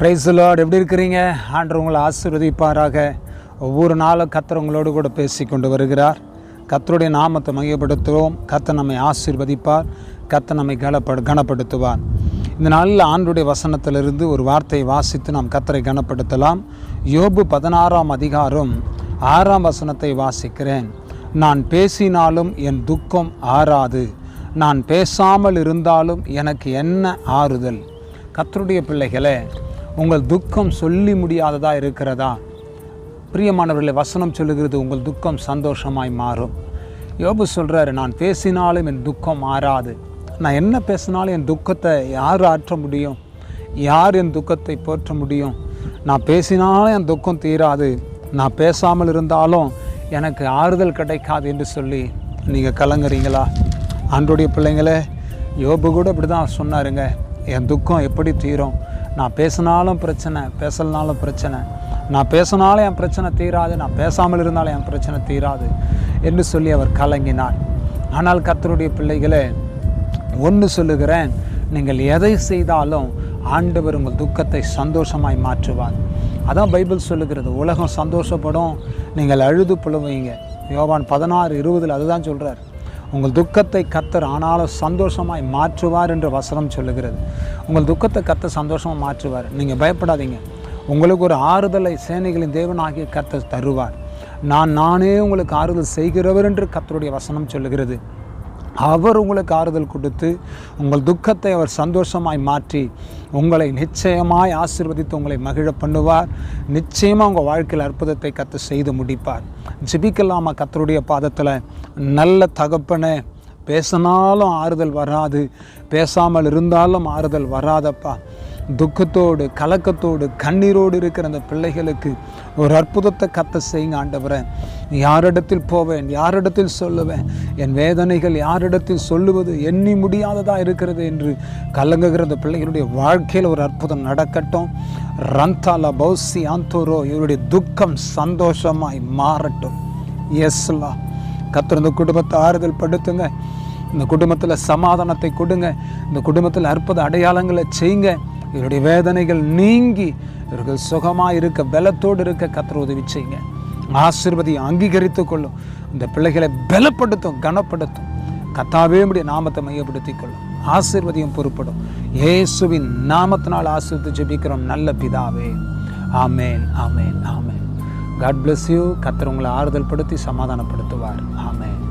Price Lord எப்படி இருக்கிறீங்க? ஆண்டு உங்களை ஆசீர்வதிப்பாராக. ஒவ்வொரு நாளும் கத்தர் உங்களோடு கூட பேசி கொண்டு வருகிறார். கத்தருடைய நாமத்தை மையப்படுத்துவோம் கத்தர் நம்மை ஆசீர்வதிப்பார். கத்தர் நம்மை கனப்படு கனப்படுத்துவார். இந்த நாளில் ஆண்டுடைய வசனத்திலிருந்து ஒரு வார்த்தையை வாசித்து நாம் கத்தரை கனப்படுத்தலாம். யோபு பதினாறாம் அதிகாரம் ஆறாம் வசனத்தை வாசிக்கிறேன். நான் பேசினாலும் என் துக்கம் ஆறாது. நான் பேசாமல் இருந்தாலும் எனக்கு என்ன ஆறுதல்? கத்தருடைய பிள்ளைகளே உங்கள் துக்கம் சொல்லி முடியாததாக இருக்கிறதா? பிரியமானவர்களை வசனம் சொல்லுகிறது உங்கள் துக்கம் சந்தோஷமாய் மாறும். யோபு சொல்கிறாரு நான் பேசினாலும் என் துக்கம் மாறாது. நான் என்ன பேசினாலும் என் துக்கத்தை யார் ஆற்ற முடியும்? யார் என் துக்கத்தை போற்ற முடியும்? நான் பேசினாலும் என் துக்கம் தீராது. நான் பேசாமல் இருந்தாலும் எனக்கு ஆறுதல் கிடைக்காது என்று சொல்லி நீங்கள் கலங்குறீங்களா? அன்றுடைய பிள்ளைங்களே யோபு கூட இப்படி தான் சொன்னாருங்க. என் துக்கம் எப்படி தீரும்? நான் பேசினாலும் பிரச்சனை பேசலனாலும் பிரச்சனை. நான் பேசினாலும் என் பிரச்சனை தீராது நான் பேசாமல் இருந்தாலும் என் பிரச்சனை தீராது என்று சொல்லி அவர் கலங்கினார். ஆனால் கத்தருடைய பிள்ளைகளே ஒன்று சொல்லுகிறேன் நீங்கள் எதை செய்தாலும் ஆண்டவர் உங்கள் துக்கத்தை சந்தோஷமாய் மாற்றுவார். அதான் பைபிள் சொல்லுகிறது உலகம் சந்தோஷப்படும் நீங்கள் அழுது புழுவீங்க யோவான் பதினாறு இருபதில் அதுதான் சொல்கிறார் உங்கள் துக்கத்தை கத்தர் ஆனாலும் சந்தோஷமாய் மாற்றுவார் என்று வசனம் சொல்லுகிறது. உங்கள் துக்கத்தை கத்த சந்தோஷமாக மாற்றுவார். நீங்கள் பயப்படாதீங்க. உங்களுக்கு ஒரு ஆறுதலை சேனைகளின் தேவனாகிய கத்தர் தருவார். நான் நானே உங்களுக்கு ஆறுதல் செய்கிறவர் என்று கத்தருடைய வசனம் சொல்லுகிறது. அவர் உங்களுக்கு ஆறுதல் கொடுத்து உங்கள் துக்கத்தை அவர் சந்தோஷமாய் மாற்றி உங்களை நிச்சயமாய் ஆசீர்வதித்து உங்களை மகிழ பண்ணுவார். நிச்சயமாக உங்கள் வாழ்க்கையில் அற்புதத்தை கற்று செய்து முடிப்பார். ஜிபிக்கலாமா கத்தருடைய பாதத்தில்? நல்ல தகப்பனை பேசினாலும் ஆறுதல் வராது. பேசாமல் இருந்தாலும் ஆறுதல் வராதப்பா. துக்கத்தோடு கலக்கத்தோடு கண்ணீரோடு இருக்கிற அந்த பிள்ளைகளுக்கு ஒரு அற்புதத்தை கத்த செய்யுங்க ஆண்டவரை. யாரிடத்தில் போவேன் யாரிடத்தில் சொல்லுவேன்? என் வேதனைகள் யாரிடத்தில் சொல்லுவது எண்ணி முடியாததாக இருக்கிறது என்று கலங்குகிற அந்த பிள்ளைகளுடைய வாழ்க்கையில் ஒரு அற்புதம் நடக்கட்டும். ரந்தாலா பௌசி ஆந்தோரோ இவருடைய துக்கம் சந்தோஷமாய் மாறட்டும். எஸ்லா கத்திர இந்த குடும்பத்தை ஆறுதல் படுத்துங்க. இந்த குடும்பத்தில் சமாதானத்தை கொடுங்க. இந்த குடும்பத்தில் அற்புத அடையாளங்களை செய்யுங்க. இவருடைய வேதனைகள் நீங்கி இவர்கள் சுகமாக இருக்க பலத்தோடு இருக்க கத்திர உதவி செய்யுங்க. ஆசிர்வதி அங்கீகரித்து கொள்ளும். இந்த பிள்ளைகளை பலப்படுத்தும் கனப்படுத்தும். கத்தாவே முடிய நாமத்தை மையப்படுத்திக் கொள்ளும். ஆசிர்வதியும் பொறுப்படும் இயேசுவின் நாமத்தினால் ஆசிர்வதி ஜெபிக்கிறோம். நல்ல பிதாவே. ஆமேன் ஆமேன் ஆமேன். காட் பிளஸ் யூ கத்தர் உங்களை ஆறுதல் படுத்தி சமாதானப்படுத்துவார். ஆமேன்.